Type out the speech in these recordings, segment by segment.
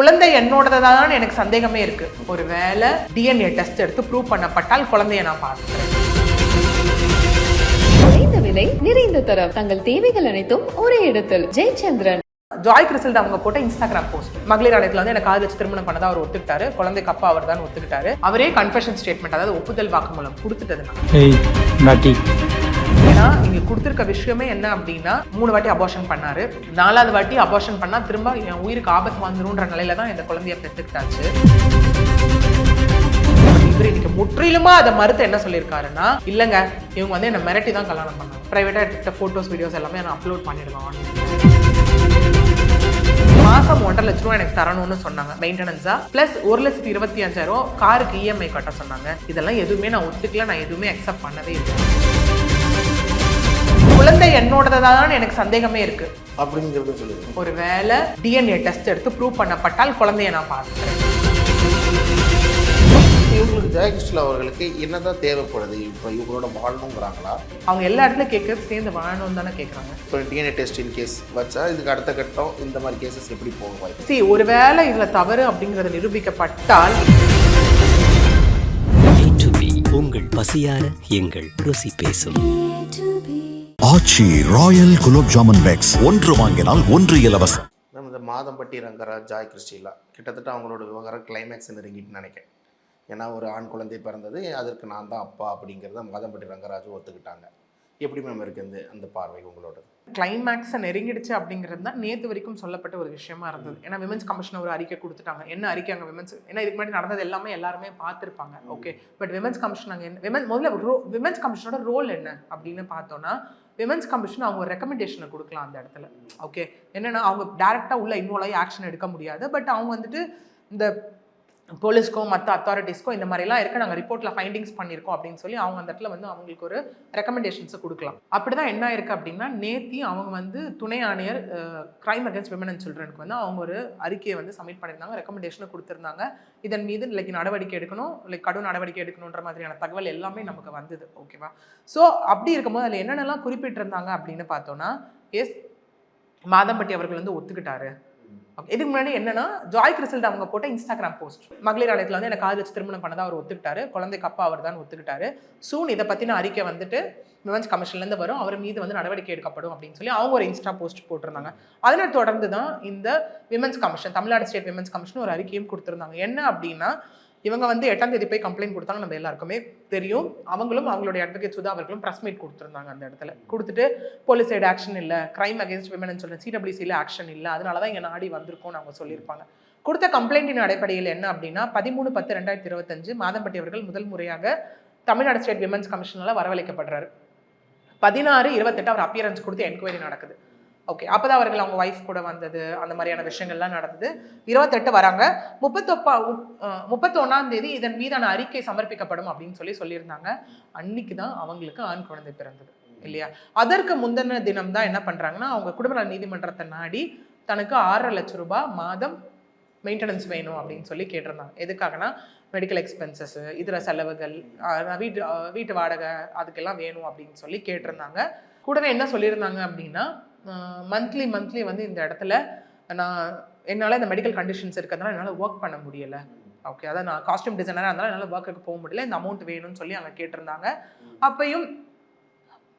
குழந்தை என்னோடதான் எனக்கு சந்தேகமே இருக்கு. ஒரு வேளை டிஎன்ஏ டெஸ்ட் எடுத்து ப்ரூவ் பண்ணப்பட்டால் குழந்தைய நான் பார்க்கிறேன். குறைந்த விலை நிறைந்த தரம். தங்கள் தேவைகள் அனைத்தும் ஒரே இடத்தில். ஜெயச்சந்திரன். ஜாய் கிறிஸ்டல் அவங்க போட்ட இன்ஸ்டாகிராம் போஸ்ட் மகளிர் ஆலயத்துல வந்து எனக்கு காதல் வச்சு திருமணம் பண்ணதா அவர் ஒத்துக்கிட்டாரு. குழந்தைக்கு அப்பா அவர் தான் ஒத்துக்கிட்டாரு. அவரே கன்ஃபெஷன் ஸ்டேட்மெண்ட் அதாவது ஒப்புதல் வாக்குமூலம் கொடுத்துட்டதுனால. ஏன்னா இங்க கொடுத்துருக்க விஷயமே என்ன அப்படின்னா மூணு வாட்டி அபார்ஷன் பண்ணாரு. நாலாவது வாட்டி அபார்ஷன் பண்ணா திரும்ப என் உயிருக்கு ஆபத்து வந்துருன்ற நிலையில தான் இந்த குழந்தைய பெற்றுக்கிட்டாச்சு. இவர் இன்னைக்கு முற்றிலுமா அதை மறுத்து என்ன சொல்லியிருக்காருன்னா இல்லைங்க இவங்க வந்து என்ன மிரட்டி தான் கல்யாணம் பண்ணாங்க. ப்ரைவேட்டாக எடுத்துக்கிட்ட ஃபோட்டோஸ் வீடியோஸ் எல்லாமே நான் அப்லோட் பண்ணிடுவேன் மாசம் ஒன்றரை லட்ச ரூபா எனக்கு தரணும்னு சொன்னாங்க மெயின்டெனன்ஸா பிளஸ் ஒரு லட்சத்தி இருபத்தி அஞ்சாயிரம் காருக்கு இஎம்ஐ கட்ட சொன்னாங்க. இதெல்லாம் எதுவுமே நான் ஒத்துக்கல நான் எதுவுமே அக்செப்ட் பண்ணவே இல்லை. குழந்தை என்னோடதான் எனக்கு சந்தேகமே இருக்கு. அப்படிங்கிறத சொல்லுங்க. ஒரு வேளை டிஎன்ஏ டெஸ்ட் எடுத்து ப்ரூவ் பண்ணப்பட்டால் குழந்தைய நான் பார்க்கிறேன் இவங்களுக்கு ஜெயகிருஷ்ணன் அவர்களுக்கு என்னதான் தேவைப்படுது? இப்போ இவங்களோட வாழணுங்கிறாங்களா? அவங்க எல்லா இடத்துலயும் கேட்கறது சேர்ந்து வாழணும்னு தானே கேட்குறாங்க இப்போ டிஎன்ஏ டெஸ்ட் இன் கேஸ் வச்சா இதுக்கு அடுத்த கட்டம் இந்த மாதிரி கேசஸ் எப்படி போக வாய்ப்பு? சி ஒருவேளை இதுல தவறு அப்படிங்கறது நிரூபிக்கப்பட்டால் டு பி உங்கள் பசியார எங்கள் ருசி பேசும். Aachi royal gulab jamun packs. ஒன்று வாங்கினால் ஒன்று இலவசம். நம்ம இந்த மாதம்பட்டி ரங்கராஜ் ஜாய் கிறிஸ்டிலா கிட்டத்தட்ட அவங்களோட விவகாரம் கிளைமேக்ஸ் நெருங்கிட்டு நினைக்கிறேன். ஏன்னா ஒரு ஆண் குழந்தை பிறந்தது அதற்கு நான் தான் அப்பா அப்படிங்கிறத மாதம்பட்டி ரங்கராஜ் ஒத்துக்கிட்டாங்க. எப்படி மேம் இருக்குது இந்த அந்த பார்வை உங்களோட கிளைமேக்ஸை நெருங்கிடுச்சு அப்படிங்கிறது தான் நேத்து வரைக்கும் சொல்லப்பட்ட ஒரு விஷயமா இருந்தது. ஏன்னா விமன்ஸ் கமிஷன் ஒரு அறிக்கை கொடுத்துட்டாங்க. என்ன அறிக்கை அங்கே விமன்ஸ் ஏன்னா இதுக்கு முன்னாடி நடந்தது எல்லாமே எல்லாருமே பார்த்துருப்பாங்க. ஓகே பட் விமன்ஸ் கமிஷன் அங்கே என்ன விமன் முதல்ல ரோ விமன்ஸ் கமிஷனோட ரோல் என்ன அப்படின்னு பார்த்தோன்னா விமன்ஸ் கமிஷன் அவங்க ஒரு ரெக்கமெண்டேஷனை கொடுக்கலாம் அந்த இடத்துல. ஓகே என்னன்னா அவங்க டேரெக்டாக உள்ள இன்வால்வ் ஆகி ஆக்ஷன் எடுக்க முடியாது. பட் அவங்க வந்துட்டு இந்த போலீஸ்க்கோ மற்ற அத்தாரிட்டிஸ்க்கோ இந்த மாதிரிலாம் இருக்க. நாங்கள் ரிப்போர்ட்டில் ஃபைண்டிங்ஸ் பண்ணியிருக்கோம் அப்படின்னு சொல்லி அவங்க அந்த இடத்துல வந்து அவங்களுக்கு ஒரு ரெக்கமெண்டேஷன்ஸை கொடுக்கலாம். அப்படி தான் என்ன இருக்குது அப்படின்னா நேத்தி அவங்க வந்து துணை ஆணையர் கிரைம் அகேன்ஸ்ட் விமன் அண்ட் சில்ட்ரனுக்கு வந்து அவங்க ஒரு அறிக்கையை வந்து சப்மிட் பண்ணியிருந்தாங்க. ரெக்கமெண்டேஷனை கொடுத்துருந்தாங்க. இதன் மீது லைக் நடவடிக்கை எடுக்கணும் லைக் கடும் நடவடிக்கை எடுக்கணுன்ற மாதிரியான தகவல் எல்லாமே நமக்கு வந்தது. ஓகேவா ஸோ அப்படி இருக்கும்போது அதில் என்னென்னலாம் குறிப்பிட்டிருந்தாங்க அப்படின்னு பார்த்தோன்னா எஸ் மாதம்பட்டி அவர்கள் வந்து ஒத்துக்கிட்டாரு. இதுக்கு முன்னாடி என்னன்னா ஜாய் கிறிஸ்டல் அவங்க போட்ட இன்ஸ்டாகிராம் போஸ்ட் மகளிர் ஆலயத்தில் வந்து எனக்கு காதல் வச்சு திருமணம் பண்ணதா அவர் ஒத்துக்கிட்டாரு. குழந்தைக்கு அப்பா அவர் தான் ஒத்துக்கிட்டாரு. சூன் இதை பற்றின அறிக்கை வந்துட்டு விமன்ஸ் கமிஷன்லேருந்து வரும். அவர் மீது வந்து நடவடிக்கை எடுக்கப்படும் அப்படின்னு சொல்லி அவங்க ஒரு இன்ஸ்டா போஸ்ட் போட்டிருந்தாங்க. அதனை தொடர்ந்து தான் இந்த women's commission Tamil Nadu state women's commission ஒரு அறிக்கையும் கொடுத்துருந்தாங்க. என்ன அப்படின்னா இவங்க வந்து எட்டாம் தேதி போய் கம்ப்ளைண்ட் கொடுத்தாங்க நம்ம எல்லாருக்குமே தெரியும். அவங்களும் அவங்களுடைய அட்வொகேட் சுதா அவர்களும் ப்ரெஸ் மீட் கொடுத்துருந்தாங்க அந்த இடத்துல. கொடுத்துட்டு போலீஸ் சைடு ஆக்ஷன் இல்லை கிரைம் அகேன்ஸ்ட் விமன் சொல்ல சிடபிள்யூசியில் ஆக்ஷன் இல்லை அதனால தான் இங்கே நாடி வந்திருக்கோம்னு அவங்க சொல்லியிருப்பாங்க. கொடுத்த கம்ப்ளைண்ட்டின் அடிப்படையில் என்ன அப்படின்னா பதிமூணு பத்து ரெண்டாயிரத்தி இருபத்தஞ்சு மாதம்பட்டி அவர்கள் முதல் முறையாக தமிழ்நாடு ஸ்டேட் விமன்ஸ் கமிஷனால் வரவழைக்கப்படுறாரு. பதினாறு இருபத்தெட்டு அவர் அப்பியரன்ஸ் கொடுத்து என்கொயரி நடக்குது. ஓகே அப்போதான் அவர்கள் அவங்க ஒய்ஃப் கூட வந்தது அந்த மாதிரியான விஷயங்கள்லாம் நடந்தது. இருபத்தெட்டு வராங்க. முப்பத்தொப்பா முப்பத்தொன்னாம் தேதி இதன் மீதான அறிக்கை சமர்ப்பிக்கப்படும் அப்படின்னு சொல்லி சொல்லியிருந்தாங்க. அன்னைக்கு தான் அவங்களுக்கு ஆண் குழந்தை பிறந்தது இல்லையா? அதற்கு முந்தின தினம் தான் என்ன பண்ணுறாங்கன்னா அவங்க குடும்ப நீதிமன்றத்தை நாடி தனக்கு ஆறரை லட்சம் ரூபாய் மாதம் மெயின்டெனன்ஸ் வேணும் அப்படின்னு சொல்லி கேட்டிருந்தாங்க. எதுக்காகனா மெடிக்கல் எக்ஸ்பென்சஸ் இதர செலவுகள் வீட்டு வீட்டு வாடகை அதுக்கெல்லாம் வேணும் அப்படின்னு சொல்லி கேட்டிருந்தாங்க. கூடவே என்ன சொல்லியிருந்தாங்க அப்படின்னா மந்த்லி மந்த்லி வந்து இந்த இடத்துல நான் என்னால் இந்த மெடிக்கல் கண்டிஷன்ஸ் இருக்கிறதுனால என்னால் ஒர்க் பண்ண முடியல. ஓகே அதான் நான் காஸ்டியூம் டிசைனராக இருந்தாலும் என்னால் ஒர்க்குக்கு போக முடியல. இந்த அமௌண்ட் வேணும்னு சொல்லி அங்கே கேட்டிருந்தாங்க. அப்பையும்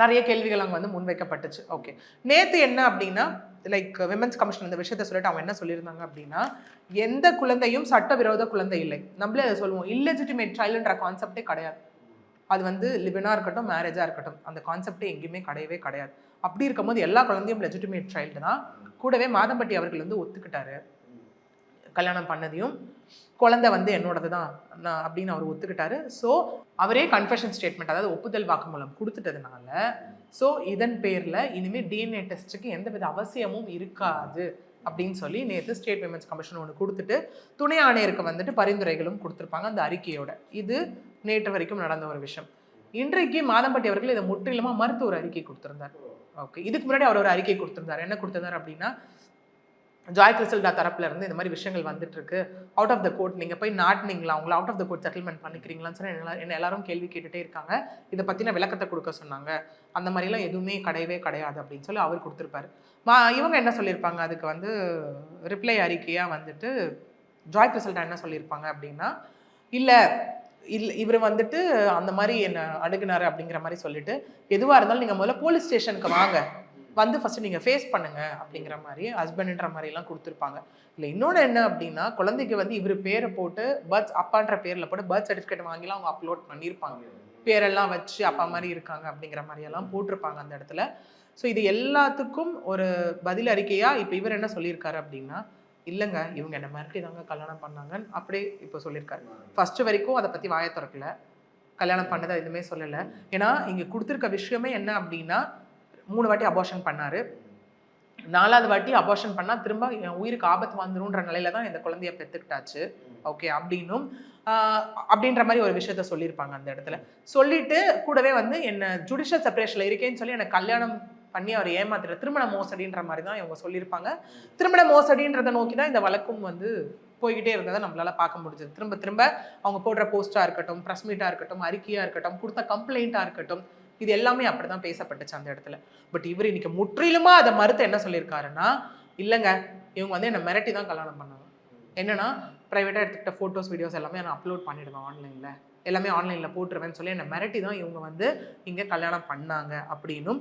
நிறைய கேள்விகள் அங்கே வந்து முன்வைக்கப்பட்டுச்சு. ஓகே நேற்று என்ன அப்படின்னா லைக் விமன்ஸ் கமிஷன் இந்த விஷயத்த சொல்லிட்டு அவங்க என்ன சொல்லியிருந்தாங்க அப்படின்னா எந்த குழந்தையும் சட்டவிரோத குழந்தை இல்லை. நம்மளே அதை சொல்லுவோம். இல்லெஜிட்டிமேட் சைல்டுன்ற கான்செப்டே கிடையாது. அது வந்து லிவனாக இருக்கட்டும் மேரேஜாக இருக்கட்டும் அந்த கான்செப்டே எங்கேயுமே கிடையவே கிடையாது. அப்படி இருக்கும்போது எல்லா குழந்தையும் லெஜிட்டிமேட் சைல்டு தான். கூடவே மாதம்பட்டி அவர்கள் வந்து ஒத்துக்கிட்டாரு. கல்யாணம் பண்ணதையும் குழந்தை வந்து என்னோடது தான். நான் அப்படின்னு அவர் ஒத்துக்கிட்டாரு. ஸோ அவரே கன்ஃபெஷன் ஸ்டேட்மெண்ட் அதாவது ஒப்புதல் வாக்குமூலம் கொடுத்துட்டதுனால ஸோ இதன் பேரில் இனிமேல் டிஎன்ஏ டெஸ்ட்டுக்கு எந்தவித அவசியமும் இருக்காது அப்படின்னு சொல்லி நேற்று ஸ்டேட் விமன்ஸ் கமிஷன் ஒன்று கொடுத்துட்டு துணை ஆணையருக்கு வந்துட்டு பரிந்துரைகளும் கொடுத்துருப்பாங்க அந்த அறிக்கையோட. இது நேற்று வரைக்கும் நடந்த ஒரு விஷயம். இன்றைக்கு மாதம்பட்டி அவர்கள் இதை முற்றிலுமாக மறுத்து ஒரு அறிக்கை கொடுத்துருந்தார். ஓகே. இதுக்கு முன்னாடி அவர் ஒரு அறிக்கை கொடுத்துருந்தார். என்ன கொடுத்துருந்தார் அப்படின்னா ஜாய் கிறிஸ்டல்டா தரப்புல இருந்து இந்த மாதிரி விஷயங்கள் வந்துட்டு இருக்கு அவுட் ஆஃப் த கோர்ட் நீங்க போய் நாட்டினீங்களா? அவங்கள out of the court settlement பண்ணிக்கிறீங்களான்னு சொல்லி என்ன எல்லாரும் கேள்வி கேட்டுட்டே இருக்காங்க. இதை பத்தின விளக்கத்தை கொடுக்க சொன்னாங்க. அந்த மாதிரிலாம் எதுவுமே கிடையவே கிடையாது அப்படின்னு சொல்லி அவர் கொடுத்துருப்பாரு. மா இவங்க என்ன சொல்லியிருப்பாங்க? அதுக்கு வந்து ரிப்ளை அறிக்கையா வந்துட்டு ஜாய் கிறிஸ்டல்டா என்ன சொல்லியிருப்பாங்க அப்படின்னா இல்லை இல்லை இவர் வந்துட்டு அந்த மாதிரி என்னை அணுகுனாரு அப்படிங்கிற மாதிரி சொல்லிட்டு எதுவாக இருந்தாலும் நீங்கள் முதல்ல போலீஸ் ஸ்டேஷனுக்கு வாங்க. வந்து ஃபஸ்ட்டு நீங்கள் ஃபேஸ் பண்ணுங்க அப்படிங்கிற மாதிரி ஹஸ்பண்ட்ன்ற மாதிரிலாம் கொடுத்துருப்பாங்க. இல்லை இன்னொன்று என்ன அப்படின்னா குழந்தைக்கு வந்து இவர் பேரை போட்டு பர்த் அப்பான்ற பேரில் போட்டு பர்த் சர்டிஃபிகேட் வாங்கிலாம் அவங்க அப்லோட் பண்ணியிருப்பாங்க. பேரெல்லாம் வச்சு அப்பா மாதிரி இருக்காங்க அப்படிங்கிற மாதிரியெல்லாம் போட்டிருப்பாங்க அந்த இடத்துல. ஸோ இது எல்லாத்துக்கும் ஒரு பதில் அறிக்கையாக இப்போ இவர் என்ன சொல்லியிருக்காரு அப்படின்னா இல்லைங்க இவங்க என்ன மிரட்டி தாங்க கல்யாணம் பண்ணாங்கன்னு அப்படியே இப்போ சொல்லியிருக்காரு. ஃபர்ஸ்ட் வரைக்கும் அதை பற்றி வாயை திறக்கல. கல்யாணம் பண்ணதை எதுவுமே சொல்லலை. ஏன்னா இங்கே கொடுத்துருக்க விஷயமே என்ன அப்படின்னா மூணு வாட்டி அபார்ஷன் பண்ணார். நாலாவது வாட்டி அபார்ஷன் பண்ணால் திரும்ப என் உயிருக்கு ஆபத்து வந்துருன்ற நிலையில தான் இந்த குழந்தைய பெற்றுக்கிட்டாச்சு. ஓகே அப்படின்னும் அப்படின்ற மாதிரி ஒரு விஷயத்த சொல்லியிருப்பாங்க அந்த இடத்துல. சொல்லிட்டு கூடவே வந்து என்ன ஜுடிஷியல் செப்பரேஷனில் இருக்கேன்னு சொல்லி எனக்கு கல்யாணம் பண்ணி அவர் ஏமாத்துற திருமண மோசடின்ற மாதிரி தான் இவங்க சொல்லியிருப்பாங்க. திருமண மோசடின்றதை நோக்கி தான் இந்த வழக்கும் வந்து போய்கிட்டே இருந்ததை நம்மளால பார்க்க முடிஞ்சது. திரும்ப திரும்ப அவங்க போடுற போஸ்டா இருக்கட்டும் ப்ரெஸ் மீட்டா இருக்கட்டும் அறிக்கையா இருக்கட்டும் கொடுத்த கம்ப்ளைண்ட்டா இருக்கட்டும் இது எல்லாமே அப்படிதான் பேசப்பட்டுச்சு அந்த இடத்துல. பட் இவர் இன்னைக்கு முற்றிலுமா அதை மறுத்து என்ன சொல்லியிருக்காருன்னா இல்லைங்க இவங்க வந்து என்னை மிரட்டி தான் கல்யாணம் பண்ணாங்க. என்னன்னா ப்ரைவேட்டாக எடுத்துக்கிட்ட ஃபோட்டோஸ் வீடியோஸ் எல்லாமே நான் அப்லோட் பண்ணிடுவேன் ஆன்லைனில் எல்லாமே ஆன்லைனில் போட்டுருவேன்னு சொல்லி என்னை மிரட்டி தான் இவங்க வந்து இங்கே கல்யாணம் பண்ணாங்க அப்படின்னும்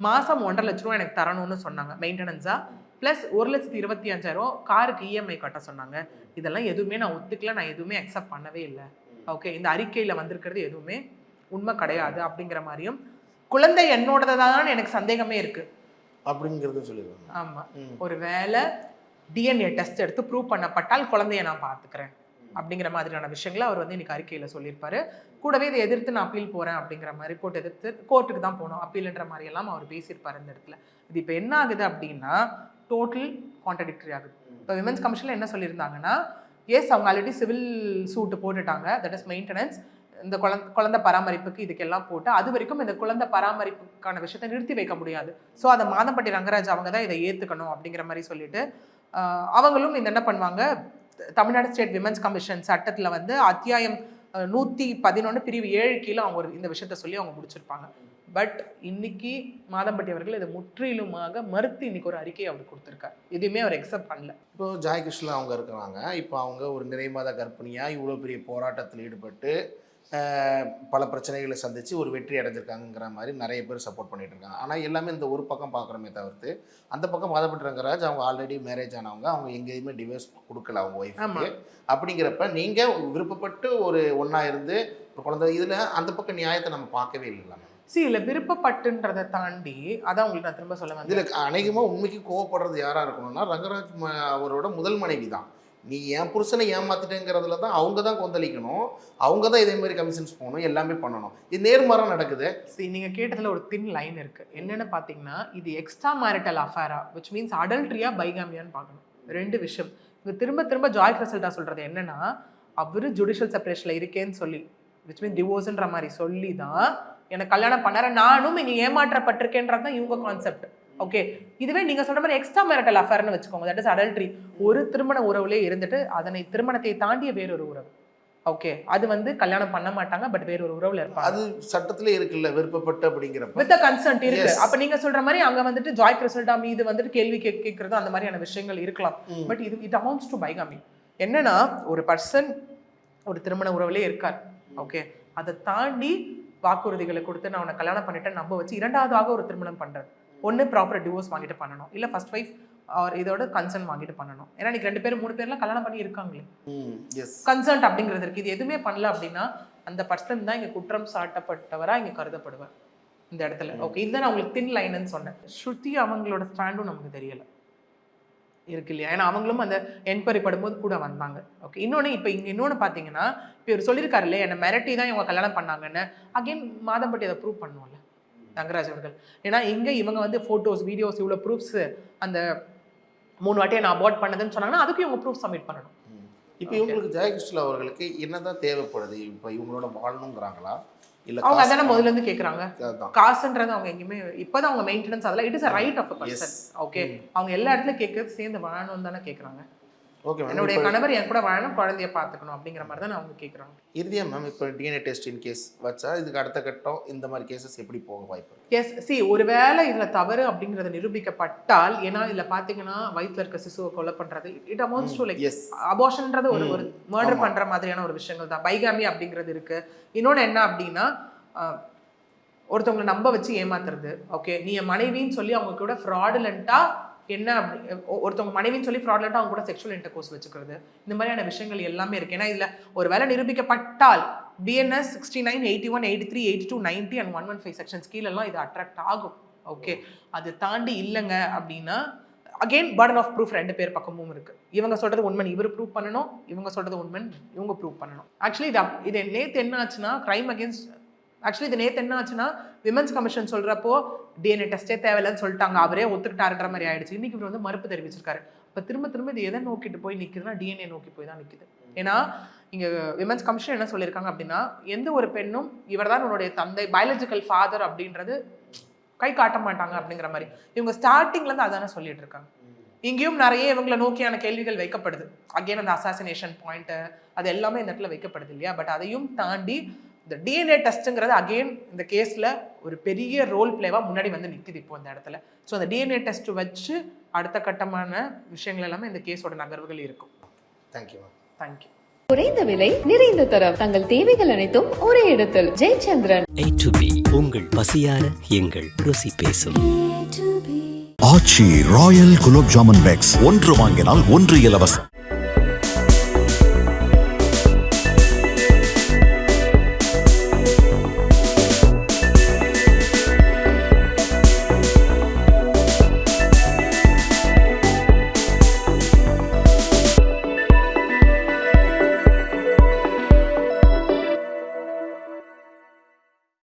மாதம் ஒன்றரை லட்ச ரூபா எனக்கு தரணும்னு சொன்னாங்க. மெயின்டெனன்ஸாக ப்ளஸ் ஒரு லட்சத்தி இருபத்தி அஞ்சாயிரம் காருக்கு இஎம்ஐ கட்ட சொன்னாங்க. இதெல்லாம் எதுவுமே நான் ஒத்துக்கல நான் எதுவுமே அக்செப்ட் பண்ணவே இல்லை. ஓகே இந்த அறிக்கையில் வந்திருக்கிறது எதுவுமே உண்மை கிடையாது அப்படிங்கிற மாதிரியும் குழந்தை என்னோடது தான் எனக்கு சந்தேகமே இருக்கு. அப்படிங்கிறது சொல்லிடுவாங்க ஆமா. ம். ஒரு வேளை டிஎன்ஏ டெஸ்ட் எடுத்து ப்ரூவ் பண்ணப்பட்டால் குழந்தைய நான் பார்த்துக்கிறேன். அப்படிங்கிற மாதிரியான விஷயங்களை அவர் வந்து இன்னைக்கு அறிக்கையில் சொல்லியிருப்பாரு. கூடவே இதை எதிர்த்து நான் அப்பீல் போகிறேன் அப்படிங்கிற மாதிரி ரிப்போர்ட் எதிர்த்து கோர்ட்டுக்கு தான் போகணும் அப்பீல்ன்ற மாதிரி எல்லாம் அவர் பேசியிருப்பார் இந்த இடத்துல. இது இப்போ என்ன ஆகுது அப்படின்னா டோட்டல் கான்ட்ரடிக்டரி ஆகுது. இப்போ விமன்ஸ் கமிஷனில் என்ன சொல்லியிருந்தாங்கன்னா எஸ் அவங்க ஆல்ரெடி சிவில் சூட்டு போட்டுட்டாங்க. தட் இஸ் மெயின்டெனன்ஸ் இந்த குழந்தை குழந்தை பராமரிப்புக்கு இதுக்கெல்லாம் போட்டு அது வரைக்கும் இந்த குழந்தை பராமரிப்புக்கான விஷயத்தை நிறுத்தி வைக்க முடியாது. ஸோ அதை மாதம்பட்டி ரங்கராஜ் அவங்க தான் இதை ஏற்றுக்கணும் அப்படிங்கிற மாதிரி சொல்லிட்டு அவங்களும் இந்த என்ன பண்ணுவாங்க தமிழ்நாடு ஸ்டேட் விமன்ஸ் கமிஷன் சட்டத்தில் வந்து அத்தியாயம் நூற்றி பதினொன்று பிரிவு ஏழு கீழே அவங்க ஒரு இந்த விஷயத்த சொல்லி அவங்க முடிச்சிருப்பாங்க. பட் இன்னைக்கு மாதம்பட்டி அவர்கள் இதை முற்றிலுமாக மறுத்து இன்னைக்கு ஒரு அறிக்கையை அவர் கொடுத்துருக்காரு. எதுவுமே அவர் எக்ஸப்ட் பண்ணல. இப்போ ஜாய் கிருஷ்ணா அவங்க இருக்கிறாங்க. இப்போ அவங்க ஒரு நிறைமாத கர்ப்பிணியாக இவ்வளோ பெரிய போராட்டத்தில் ஈடுபட்டு பல பிரச்சனைகளை சந்தித்து ஒரு வெற்றி அடைஞ்சிருக்காங்கங்கிற மாதிரி நிறைய பேர் சப்போர்ட் பண்ணிட்டு இருக்காங்க ஆனால் எல்லாமே இந்த ஒரு பக்கம் பார்க்குறோமே தவிர்த்து அந்த பக்கம் மாதப்பட்டு ரங்கராஜ் அவங்க ஆல்ரெடி மேரேஜ் ஆனவங்க அவங்க எங்கேயுமே டிவோர்ஸ் கொடுக்கல அவங்க. ஒய்ஃபுக்கு அப்படிங்கிறப்ப நீங்கள் விருப்பப்பட்டு ஒரு ஒன்றா இருந்து ஒரு குழந்தை இதில் அந்த பக்கம் நியாயத்தை நம்ம பார்க்கவே இல்லைல்ல சி இல்லை விருப்பப்பட்டுன்றதை தாண்டி அதான் உங்களுக்கு நான் திரும்ப சொல்ல வந்தேன். இதில் அநேகமாக உண்மைக்கு கோவப்படுறது யாராக இருக்கணும்னா ரங்கராஜ் அவரோட முதல் மனைவி தான் நீ என் புருஷனை ஏமாத்திட்டேங்கிறதுல தான் அவங்க தான் கொந்தளிக்கணும். அவங்க தான் இதே மாதிரி கமிஷன்ஸ் போகணும் எல்லாமே பண்ணணும். இது நேர்மாறாக நடக்குது. சரி நீங்கள் கேட்டதில் ஒரு தின் லைன் இருக்குது என்னென்னு பார்த்தீங்கன்னா இது எக்ஸ்ட்ரா மேரிட்டல் அஃபேரா விச் மீன்ஸ் அடல்ட்ரியா பைகாமியான்னு பார்க்கணும். ரெண்டு விஷயம். இங்கே திரும்ப திரும்ப ஜாய் கிரசல்டா சொல்கிறது என்னென்னா அவரு ஜுடிஷியல் செப்பரேஷனில் இருக்கேன்னு சொல்லி விச் மீன் டிவோர்ஸ்ன்ற மாதிரி சொல்லி தான் எனக்கு கல்யாணம் பண்ணார நானும் இங்கே ஏமாற்றப்பட்டிருக்கேன்றது தான் இவங்க கான்செப்ட் ஓகே இதுவே நீங்க சொல்ற மாதிரி எக்ஸ்ட்ரா மேரிட்டல் அஃபேர்னு வச்சுக்கோங்க. தட் இஸ் அடல்ட்ரி ஒரு திருமண உறவுலே இருந்துட்டு அதனை திருமணத்தை தாண்டிய வேறொரு உறவு. ஓகே அது வந்து கல்யாணம் பண்ண மாட்டாங்க பட் வேறொரு உறவுல இருப்பாங்க. அது சட்டத்திலே இருக்குல்ல விருப்பப்பட்டு அப்படிங்கிறப்ப. வித் கன்சென்ட் இருக்கு. அப்ப நீங்க சொல்ற மாதிரி அங்க வந்துட்டு ஜாய் கிறிஸ்டல்டா மீது வந்துட்டு கேள்வி கேட்கறது அந்த மாதிரியான விஷயங்கள் இருக்கலாம். பட் இது இட் அமௌண்ட்ஸ் டு பைகாமி என்னன்னா ஒரு பர்சன் ஒரு திருமண உறவுலே இருக்கார். ஓகே அதை தாண்டி வாக்குறுதிகளை கொடுத்து நான் உன்னை கல்யாணம் பண்ணிட்டேன் நம்ப வச்சு இரண்டாவதாக ஒரு திருமணம் பண்றது ஒண்ணு ப்ராப்பர் டிவோர்ஸ் வாங்கிட்டு பண்ணணும். இல்ல ஃபர்ஸ்ட் ஒய்ஃப் ஆர் இதோட கன்சர்ன் வாங்கிட்டு பண்ணணும். ஏன்னா இன்னைக்கு ரெண்டு பேரும் மூணு பேர்லாம் கல்யாணம் பண்ணி இருக்காங்களே. கன்சர்ன்ட் அப்படிங்கிறது இருக்கு. இது எதுவுமே பண்ணல அப்படின்னா அந்த பர்சன் தான் இங்க குற்றம் சாட்டப்பட்டவரா இங்க கருதப்படுவார். இந்த இடத்துல. ஓகே இதுதான் நான் உங்களுக்கு தின் லைன்னு சொன்னேன். ஸ்ருதி அவங்களோட ஸ்டாண்டும் நமக்கு தெரியல. இருக்கு இல்லையா? ஏன்னா அவங்களும் அந்த என்கொயரி படும்போது கூட வந்தாங்க. ஓகே இன்னொன்று இப்போ இங்கே இன்னொன்று பார்த்தீங்கன்னா இப்போ இவர் சொல்லியிருக்காரு இல்லையா என்னை மிரட்டி தான் இவங்க கல்யாணம் பண்ணாங்கன்னு. அகைன் மாதம்பட்டி அதை ப்ரூவ் பண்ணுவோம்ல. தங்கராஜ் அவர்கள். ஏன்னா இங்கே இவங்க வந்து ஃபோட்டோஸ் வீடியோஸ் இவ்வளோ ப்ரூஃப்ஸ் அந்த மூணு வாட்டியை நான் அபார்ட் பண்ணதுன்னு சொன்னாங்கன்னா அதுக்கும் இவங்க ப்ரூஃப் சப்மிட் பண்ணணும். இப்போ இவங்களுக்கு ஜெயகிருஷ்ணன் அவர்களுக்கு என்னதான் தேவைப்படுது? இப்போ இவங்களோட வாழணுங்கிறாங்களா? இல்லை அவங்க அதானே முதல்ல இருந்து கேக்குறாங்க. அதுதான் காசுன்றது அவங்க எங்கேயுமே இப்போதான் அவங்க மெயின்டெனன்ஸ் அதெல்லாம் it is a right of. Person okay அவங்க எல்லா இடத்துலயும் கேட்கறது சேர்ந்து வாழணும்னு தானே கேக்குறாங்க. ஓகே என்னுடைய கணவர் என் கூட வாழணும் குழந்தைய பார்த்துக்கணும் அப்படிங்கிற மாதிரி தான் அவங்க கேக்குறாங்க. இறுதியா மேம் இப்போ டிஎன்ஏ டெஸ்ட் இன் கேஸ் வச்சா இதுக்கு அடுத்த கட்டம் இந்த மாதிரி கேசஸ் எப்படி போக வாய்ப்பு எஸ் சி ஒருவேளை இதுல தவறு அப்படிங்கறது நிரூபிக்கப்பட்டால் ஏன்னா இதுல பாத்தீங்கன்னா வயித்துல இருக்க சிசுவை கொலை பண்றது it amounts to like as அபார்ஷன்ன்றது ஒரு. ஒரு மர்டர். பண்ற மாதிரியான ஒரு விஷயங்கள் தான். பைகாமி அப்படிங்கிறது இருக்கு. இன்னொன்னு என்ன அப்படின்னா ஒருத்தவங்களை நம்ப வச்சு ஏமாத்துறது ஓகே நீ என் மனைவின்னு சொல்லி அவங்க கூட ஃப்ராடுலண்டா என்ன அப்படி ஒருத்தவங்க மனைவின்னு சொல்லி ஃப்ராடுலண்டா அவங்க கூட செக்ஷுவல் இன்டர்கோர்ஸ் வச்சுக்கிறது. இந்த மாதிரியான விஷயங்கள் எல்லாமே இருக்குது ஏன்னா இதில் ஒரு வேலை நிரூபிக்கப்பட்டால் BNS sixty nine eighty one eighty three eighty two ninety and one one five sections கீழெல்லாம் இது அட்ராக்ட் ஆகும். ஓகே அது தாண்டி இல்லைங்க அப்படின்னா அகெயின் பர்டன் ஆஃப் ப்ரூஃப் ரெண்டு பேர் பக்கமும் இருக்கு. இவங்க சொல்றது உண்மை இவர் ப்ரூவ் பண்ணணும் இவங்க சொல்றது உண்மை இவங்க ப்ரூவ் பண்ணணும். ஆக்சுவலி இது இது நேற்று என்ன ஆச்சுன்னா கிரைம் அகேன்ஸ்ட் ஆக்சுவலி இது நேற்று என்ன ஆச்சுன்னா விமன்ஸ் கமிஷன் சொல்கிறப்போ டிஎன்ஏ டெஸ்டே தேவையில்லைன்னு சொல்லிட்டாங்க. அவரே ஒத்துக்கிட்டாருன்ற மாதிரி ஆயிடுச்சு. இன்னைக்கு இவர் வந்து மறுப்பு தெரிவிச்சிருக்காரு. இப்போ திரும்ப திரும்ப இது எதை நோக்கிட்டு போய் நிற்கிதுன்னா டிஎன்ஏ நோக்கி போய் தான் நிக்குது. ஏன்னா இங்கே விமன்ஸ் கமிஷன் என்ன சொல்லியிருக்காங்க அப்படின்னா எந்த ஒரு பெண்ணும் இவர்தான் உன்னுடைய தந்தை பயாலஜிக்கல் ஃபாதர் அப்படின்றது கை காட்ட மாட்டாங்க அப்படிங்கிற மாதிரி. இவங்க ஸ்டார்டிங்லேருந்து அதானே சொல்லிட்டு இருக்காங்க. இங்கேயும் நிறைய இவங்களை நோக்கியான கேள்விகள் வைக்கப்படுது. அகைன் அந்த அசாசினேஷன் பாயிண்ட்டு அது எல்லாமே இந்த இடத்துல வைக்கப்படுது இல்லையா? பட் அதையும் தாண்டி இந்த டிஎன்ஏ டெஸ்ட்டுங்கிறது அகைன் இந்த கேஸ்ல ஒரு பெரிய ரோல் பிளேவா முன்னாடி வந்து நிக்குது இப்போ இந்த இடத்துல. ஸோ அந்த டிஎன்ஏ டெஸ்ட் வச்சு அடுத்த கட்டமான விஷயங்கள் எல்லாமே இந்த கேஸோட நகர்வுகள் இருக்கும். தேங்க்யூ மேம் தேங்க்யூ குறைந்த விலை நிறைந்த தரம். தங்கள் தேவைகள் அனைத்தும் ஒரே இடத்தில். ஜெயச்சந்திரன். ஏ டு பி உங்கள் பசியார எங்கள் ருசி பேசும். Aachi royal gulab jamun packs. ஒன்று வாங்கினால் ஒன்று இலவசம்.